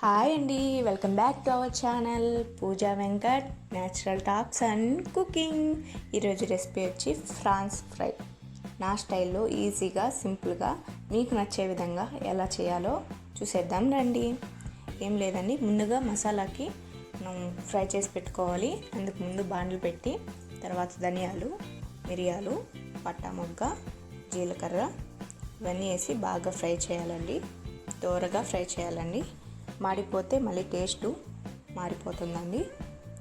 Hi అండి welcome back to our channel Pooja Venkat natural talks and cooking ఈరోజు recipe వచ్చి France fry నా స్టైల్లో ఈజీగా సింపుల్గా మీకు నచ్చే విధంగా ఎలా చేయాలో చూసేద్దాం రండి. ఏం లేదండి ముందుగా మసాలాకి మనం ఫ్రై చేసి పెట్టుకోవాలి. అందుకు ముందు బాండ్లు పెట్టి తర్వాత ధనియాలు మిరియాలు పట్టా మొగ్గ జీలకర్ర ఇవన్నీ వేసి బాగా ఫ్రై చేయాలండి. దోరగా ఫ్రై చేయాలండి. మాడిపోతే మళ్ళీ టేస్ట్ మారిపోతుందండి.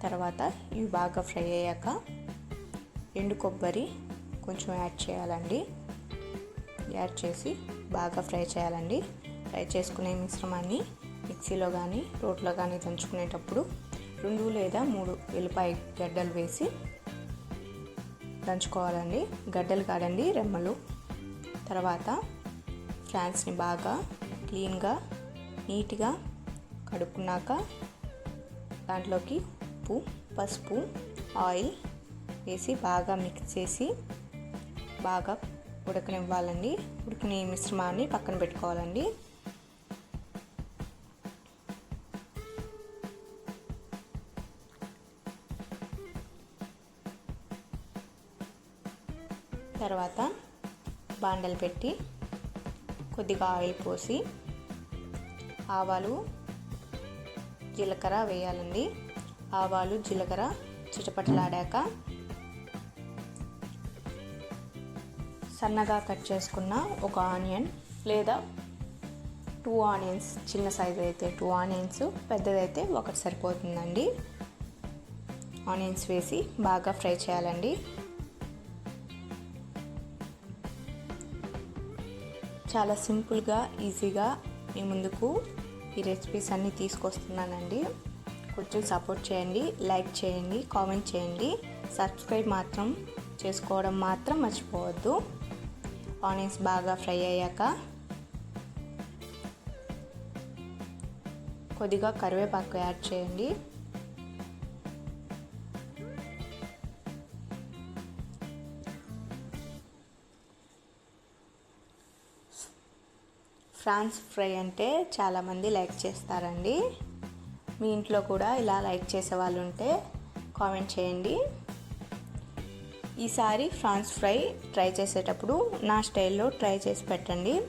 తర్వాత ఇవి బాగా ఫ్రై అయ్యాక ఎండు కొబ్బరి కొంచెం యాడ్ చేయాలండి. యాడ్ చేసి బాగా ఫ్రై చేయాలండి. ఫ్రై చేసుకునే మిశ్రమాన్ని మిక్సీలో కానీ రోట్లో కానీ దంచుకునేటప్పుడు రెండు లేదా మూడు ఎల్లిపాయ గడ్డలు వేసి దంచుకోవాలండి. గడ్డలు కాడండి రెమ్మలు. తర్వాత ఫ్రాన్స్ని బాగా క్లీన్గా నీట్గా కడుక్కున్నాక దాంట్లోకి ఉప్పు పసుపు ఆయిల్ వేసి బాగా మిక్స్ చేసి బాగా ఉడకనివ్వాలండి. ఉడికిన మిశ్రమాన్ని పక్కన పెట్టుకోవాలండి. తర్వాత బాండలు పెట్టి కొద్దిగా ఆయిల్ పోసి ఆవాలు జీలకర్ర వేయాలండి. ఆవాలు జీలకర్ర చిటపటలాడాక సన్నగా కట్ చేసుకున్న ఒక ఆనియన్ లేదా టూ ఆనియన్స్ చిన్న సైజు అయితే టూ ఆనియన్స్ పెద్దదైతే ఒకటి సరిపోతుందండి. ఆనియన్స్ వేసి బాగా ఫ్రై చేయాలండి. చాలా సింపుల్గా ఈజీగా మీ ముందుకు ఈ రెసిపీస్ అన్నీ తీసుకొస్తున్నానండి. కొంచెం సపోర్ట్ చేయండి లైక్ చేయండి కామెంట్ చేయండి. సబ్స్క్రైబ్ మాత్రం చేసుకోవడం మాత్రం మర్చిపోవద్దు. ఆనియన్స్ బాగా ఫ్రై అయ్యాక కొద్దిగా కరివేపాకు యాడ్ చేయండి. ఫ్రాన్స్ ఫ్రై అంటే చాలామంది లైక్ చేస్తారండి. మీ ఇంట్లో కూడా ఇలా లైక్ చేసే వాళ్ళు ఉంటే కామెంట్ చేయండి. ఈసారి ఫ్రాన్స్ ఫ్రై ట్రై చేసేటప్పుడు నా స్టైల్లో ట్రై చేసి పెట్టండి.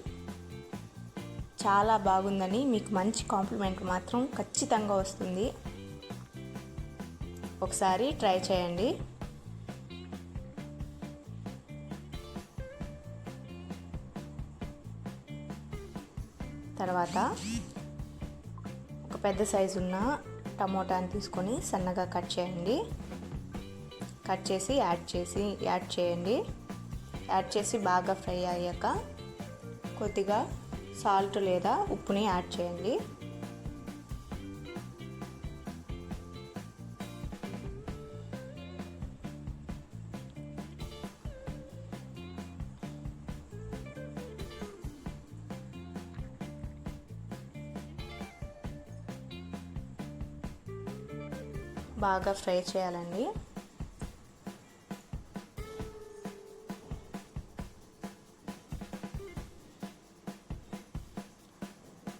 చాలా బాగుందని మీకు మంచి కాంప్లిమెంట్ మాత్రం ఖచ్చితంగా వస్తుంది. ఒకసారి ట్రై చేయండి. తర్వాత ఒక పెద్ద సైజు ఉన్న టమోటాని తీసుకొని సన్నగా కట్ చేయండి. కట్ చేసి యాడ్ చేసి యాడ్ చేయండి. యాడ్ చేసి బాగా ఫ్రై అయ్యాక కొద్దిగా సాల్ట్ లేదా ఉప్పుని యాడ్ చేయండి. బాగా ఫ్రై చేయాలండి.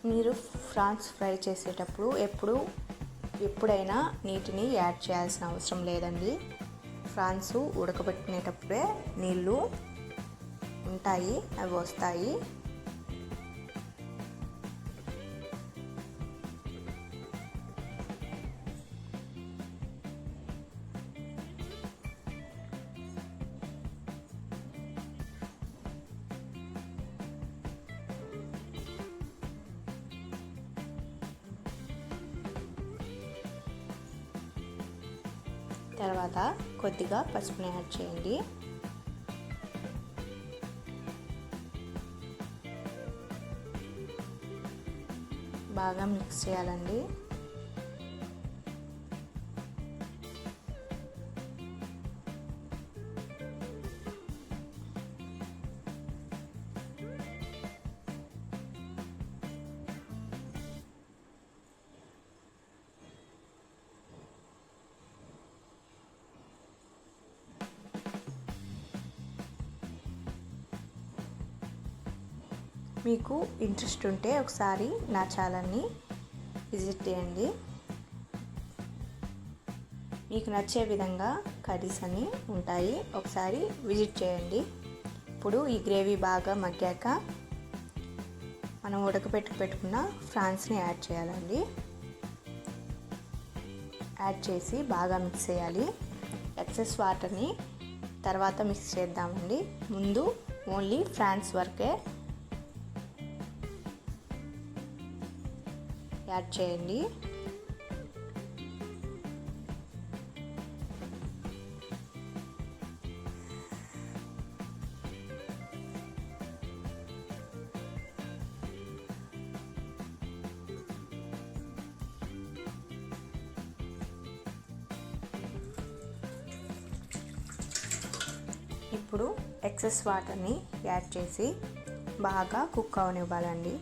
మీరు ఫ్రాన్స్ ఫ్రై చేసేటప్పుడు ఎప్పుడు ఎప్పుడైనా నీటిని యాడ్ చేయాల్సిన అవసరం లేదండి. ఫ్రాన్స్ ఉడకబెట్టినప్పుడే నీళ్ళు ఉంటాయి అవి వస్తాయి. తర్వాత కొద్దిగా పసుపుని యాడ్ చేయండి. బాగా మిక్స్ చేయాలండి. మీకు ఇంట్రెస్ట్ ఉంటే ఒకసారి నా ఛానల్ని విజిట్ చేయండి. మీకు నచ్చే విధంగా కర్రీస్ అని ఉంటాయి. ఒకసారి విజిట్ చేయండి. ఇప్పుడు ఈ గ్రేవీ బాగా మగ్గాక మనం ఉడకపెట్టుకు పెట్టుకున్న ఫ్రాన్స్ని యాడ్ చేయాలండి. యాడ్ చేసి బాగా మిక్స్ చేయాలి. ఎక్సెస్ వాటర్ని తర్వాత మిక్స్ చేద్దామండి. ముందు ఓన్లీ ఫ్రాన్స్ వరకే యాడ్ చేయండి. ఇప్పుడు ఎక్సెస్ వాటర్ని యాడ్ చేసి బాగా కుక్ అవనివ్వాలండి.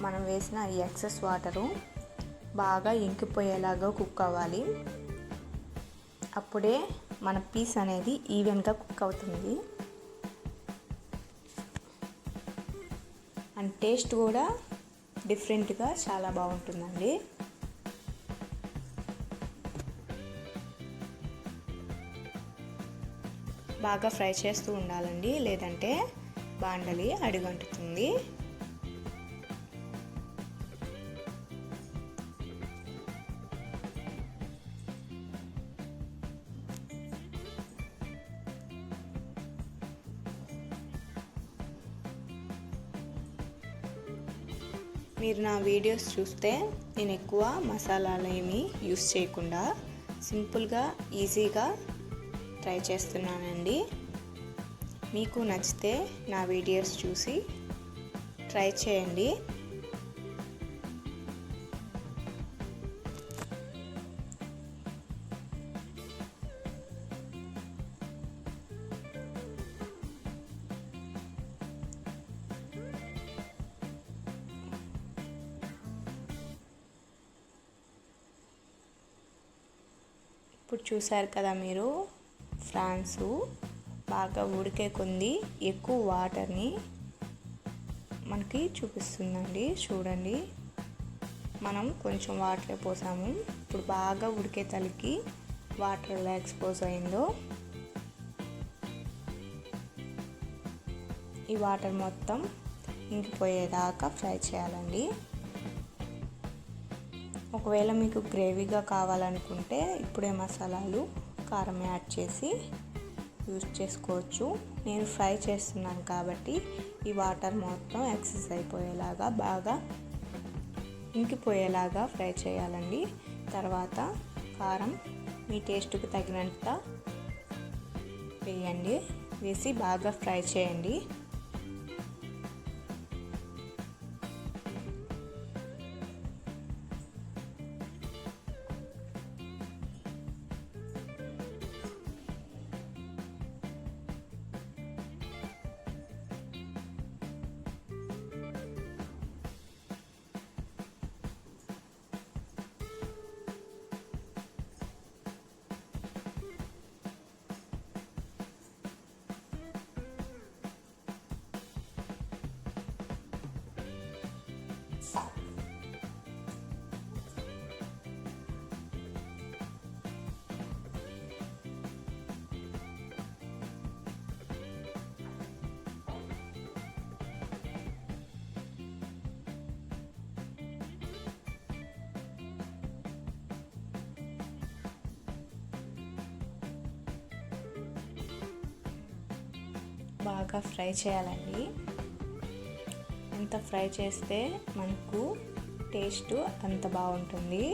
మనం వేసిన ఈ ఎక్సెస్ వాటరు బాగా ఇంకిపోయేలాగా కుక్ అవ్వాలి. అప్పుడే మన పీస్ అనేది ఈవెన్గా కుక్ అవుతుంది. అండ్ టేస్ట్ కూడా డిఫరెంట్గా చాలా బాగుంటుందండి. బాగా ఫ్రై చేస్తూ ఉండాలండి లేదంటే బాండలి అడుగంటుతుంది. నా వీడియోస్ చూస్తే నేను ఎక్కువ మసాలాలు ఏమీ యూస్ చేయకుండా సింపుల్గా ఈజీగా ట్రై చేస్తున్నానండి. మీకు నచ్చితే నా వీడియోస్ చూసి ట్రై చేయండి. ఇప్పుడు చూసారు కదా మీరు? ఫ్రాన్సు బాగా ఉడికే కొంది ఎక్కువ వాటర్ని మనకి చూపిస్తుందండి. చూడండి. మనం కొంచెం వాటర్ పోసాము. ఇప్పుడు బాగా ఉడికే తలికి వాటర్ ఎలా ఎక్స్పోజ్ అయిందో ఈ వాటర్ మొత్తం ఇంకిపోయేదాకా ఫ్రై చేయాలండి. ఒకవేళ మీకు గ్రేవీగా కావాలనుకుంటే ఇప్పుడే మసాలాలు కారం యాడ్ చేసి యూజ్ చేసుకోవచ్చు. నేను ఫ్రై చేస్తున్నాను కాబట్టి ఈ వాటర్ మొత్తం ఎక్సెస్ అయిపోయేలాగా బాగా ఇంకిపోయేలాగా ఫ్రై చేయాలండి. తర్వాత కారం మీ టేస్ట్కి తగినంత వేయండి. వేసి బాగా ఫ్రై చేయండి. బాగా ఫ్రై చేయాలండి. ఎంత ఫ్రై చేస్తే మనకు టేస్ట్ అంత బాగుంటుంది.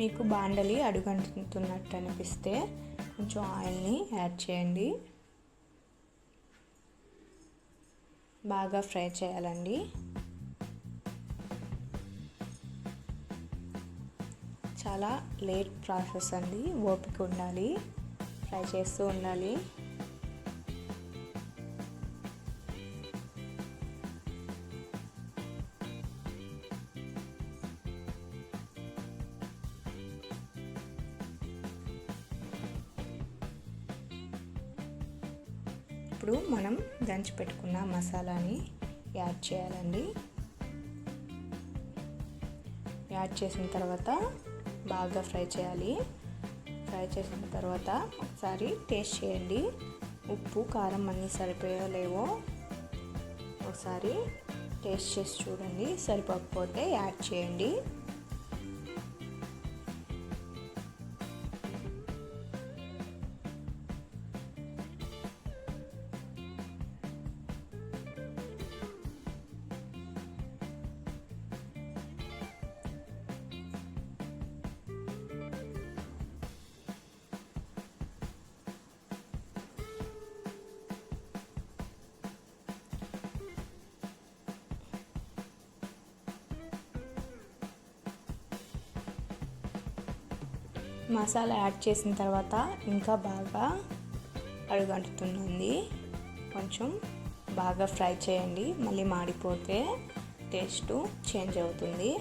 మీకు బాండలి అడుగంటున్నట్టు అనిపిస్తే కొంచెం ఆయిల్ని యాడ్ చేయండి. బాగా ఫ్రై చేయాలండి. చాలా లేట్ ప్రాసెస్ అండి. ఓపిక ఉండాలి. ఫ్రై చేస్తూ ఉండాలి. ఇప్పుడు మనం దంచి పెట్టుకున్న మసాలాని యాడ్ చేయాలండి. యాడ్ చేసిన తర్వాత బాగా ఫ్రై చేయాలి. ఫ్రై చేసిన తర్వాత ఒకసారి టేస్ట్ చేయండి. ఉప్పు కారం అన్నీ సరిపోయో లేవో ఒకసారి టేస్ట్ చేసి చూడండి. సరిపోకపోతే యాడ్ చేయండి. మసాలా యాడ్ చేసిన తర్వాత ఇంకా బాగా అడుగంటుతుంది. కొంచెం బాగా ఫ్రై చేయండి. మళ్ళీ మాడిపోతే టేస్ట్ చేంజ్ అవుతుంది.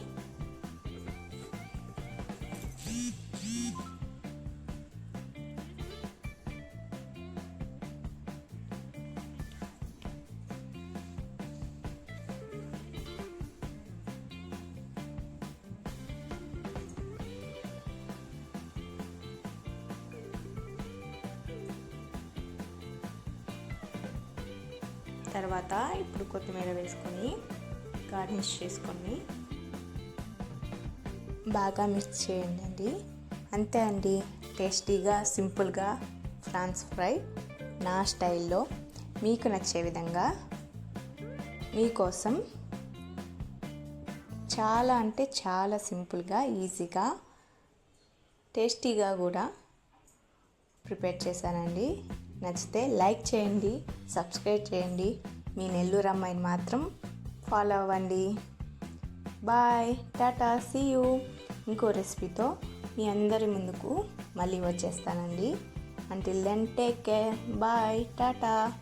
తర్వాత ఇప్పుడు కొత్తిమీర వేసుకొని గార్నిష్ చేసుకొని బాగా మిక్స్ చేయండి అండి. అంతే అండి. టేస్టీగా సింపుల్గా ఫ్రాన్స్ ఫ్రై నా స్టైల్లో మీకు నచ్చే విధంగా మీకోసం చాలా అంటే చాలా సింపుల్గా ఈజీగా టేస్టీగా కూడా ప్రిపేర్ చేశానండి. నచ్చితే లైక్ చేయండి సబ్స్క్రైబ్ చేయండి. మీ నెల్లూరు అమ్మాయిని మాత్రం ఫాలో అవ్వండి. బాయ్ టాటా సీ యూ ఇంకో రెసిపీతో మీ అందరి ముందుకు మళ్ళీ వచ్చేస్తానండి. Until then take care bye tata.